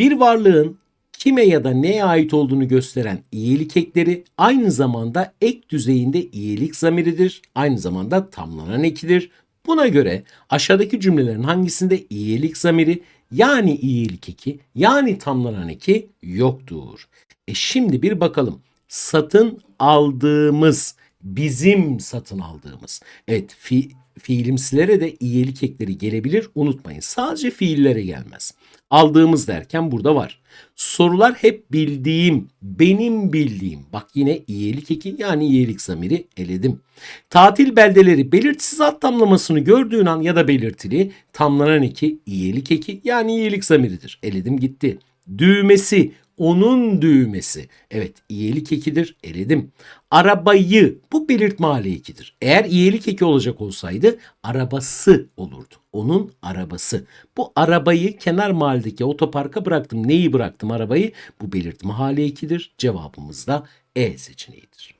Bir varlığın kime ya da neye ait olduğunu gösteren iyilik ekleri aynı zamanda ek düzeyinde iyilik zamiridir. Aynı zamanda tamlanan ekidir. Buna göre aşağıdaki cümlelerin hangisinde iyilik zamiri yani iyilik eki yani tamlanan eki yoktur. E şimdi bir bakalım. Satın aldığımız, bizim satın aldığımız. Evet fi, fiilimsilere de iyilik ekleri gelebilir unutmayın. Sadece fiillere gelmez. Aldığımız derken burada var. Sorular hep bildiğim, benim bildiğim. Bak yine iyilik eki yani iyilik zamiri eledim. Tatil beldeleri belirtisiz ad tamlamasını gördüğün an ya da belirtili tamlanan eki iyilik eki yani iyilik zamiridir. Eledim gitti. Düğmesi onun düğmesi. Evet iyilik ekidir eledim. Arabayı bu belirtme hali ekidir. Eğer iyilik eki olacak olsaydı arabası olurdu. Onun arabası. Bu arabayı kenar mahalledeki otoparka bıraktım. Neyi bıraktım arabayı? Bu belirtme hali ekidir. Cevabımız da E seçeneğidir.